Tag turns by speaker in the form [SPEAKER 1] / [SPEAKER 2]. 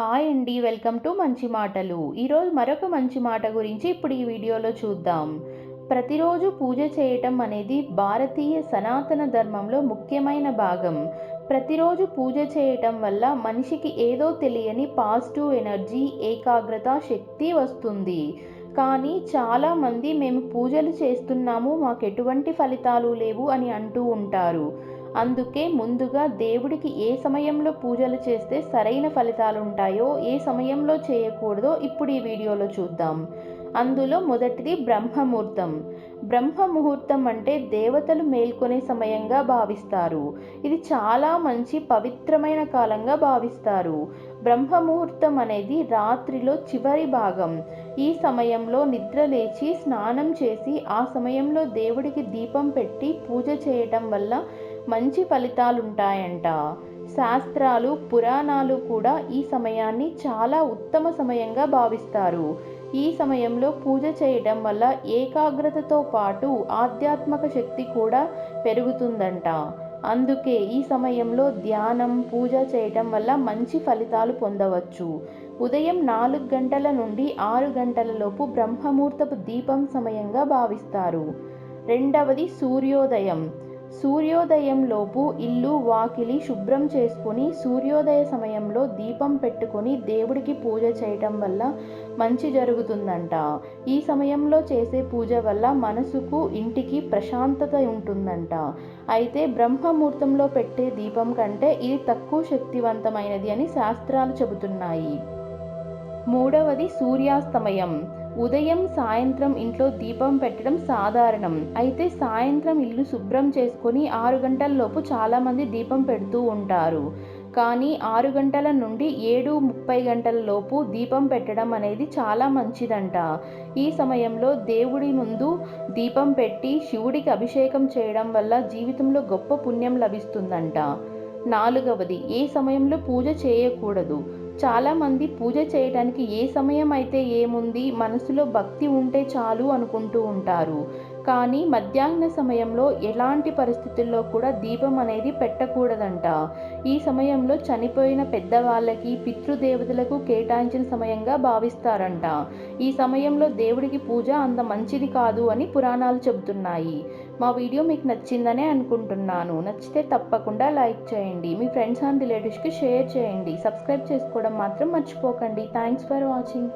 [SPEAKER 1] hi అండి welcome to మంచి మాటలు ఈరోజు మరొక మంచి మాట గురించి ఇప్పుడు ఈ వీడియోలో చూద్దాం ప్రతిరోజు పూజ చేయటం అనేది భారతీయ సనాతన ధర్మంలో ముఖ్యమైన భాగం ప్రతిరోజు పూజ చేయటం వల్ల మనిషికి ఏదో తెలియని పాజిటివ్ ఎనర్జీ ఏకాగ్రత శక్తి వస్తుంది కానీ చాలామంది మేము పూజలు చేస్తున్నాము మాకు ఎటువంటి ఫలితాలు లేవు అని అంటూ ఉంటారు అందుకే ముందుగా దేవుడికి ఏ సమయంలో పూజలు చేస్తే సరైన ఫలితాలు ఉంటాయో ఏ సమయంలో చేయకూడదో ఇప్పుడు ఈ వీడియోలో చూద్దాం అందులో మొదటిది బ్రహ్మముహూర్తం బ్రహ్మముహూర్తం అంటే దేవతలు మేల్కొనే సమయంగా భావిస్తారు ఇది చాలా మంచి పవిత్రమైన కాలంగా భావిస్తారు బ్రహ్మముహూర్తం అనేది రాత్రిలో చివరి భాగం ఈ సమయంలో నిద్ర లేచి స్నానం చేసి ఆ సమయంలో దేవుడికి దీపం పెట్టి పూజ చేయటం వల్ల మంచి ఫలితాలుంటాయంట శాస్త్రాలు పురాణాలు కూడా ఈ సమయాన్ని చాలా ఉత్తమ సమయంగా భావిస్తారు ఈ సమయంలో పూజ చేయడం వల్ల ఏకాగ్రతతో పాటు ఆధ్యాత్మక శక్తి కూడా పెరుగుతుందంట అందుకే ఈ సమయంలో ధ్యానం పూజ చేయటం వల్ల మంచి ఫలితాలు పొందవచ్చు ఉదయం నాలుగు గంటల నుండి ఆరు గంటల లోపు బ్రహ్మముహూర్తపు దీపం సమయంగా భావిస్తారు రెండవది సూర్యోదయం సూర్యోదయంలోపు ఇల్లు వాకిలి శుభ్రం చేసుకుని సూర్యోదయ సమయంలో దీపం పెట్టుకొని దేవుడికి పూజ చేయటం వల్ల మంచి జరుగుతుందంట ఈ సమయంలో చేసే పూజ వల్ల మనసుకు ఇంటికి ప్రశాంతత ఉంటుందంట అయితే బ్రహ్మముహూర్తంలో పెట్టే దీపం కంటే ఇది తక్కువ శక్తివంతమైనది అని శాస్త్రాలు చెబుతున్నాయి మూడవది సూర్యాస్తమయం ఉదయం సాయంత్రం ఇంట్లో దీపం పెట్టడం సాధారణం అయితే సాయంత్రం ఇల్లు శుభ్రం చేసుకొని ఆరు గంటల లోపు చాలామంది దీపం పెడుతూ ఉంటారు కానీ ఆరు గంటల నుండి ఏడు ముప్పై గంటల లోపు దీపం పెట్టడం అనేది చాలా మంచిదంట ఈ సమయంలో దేవుడి ముందు దీపం పెట్టి శివుడికి అభిషేకం చేయడం వల్ల జీవితంలో గొప్ప పుణ్యం లభిస్తుందంట నాలుగవది ఏ సమయంలో పూజ చేయకూడదు చాలామంది పూజ చేయడానికి ఏ సమయం అయితే ఏముంది మనసులో భక్తి ఉంటే చాలు అనుకుంటూ ఉంటారు కానీ మధ్యాహ్న సమయంలో ఎలాంటి పరిస్థితుల్లో కూడా దీపం అనేది పెట్టకూడదంట ఈ సమయంలో చనిపోయిన పెద్దవాళ్ళకి పితృదేవతలకు కేటాయించిన సమయంగా భావిస్తారంట ఈ సమయంలో దేవుడికి పూజ అంత మంచిది కాదు అని పురాణాలు చెబుతున్నాయి మా వీడియో మీకు నచ్చిందనే అనుకుంటున్నాను నచ్చితే తప్పకుండా లైక్ చేయండి మీ ఫ్రెండ్స్ అండ్ రిలేటివ్స్కి షేర్ చేయండి సబ్స్క్రైబ్ చేసుకోవడం మాత్రం మర్చిపోకండి థ్యాంక్స్ ఫర్ వాచింగ్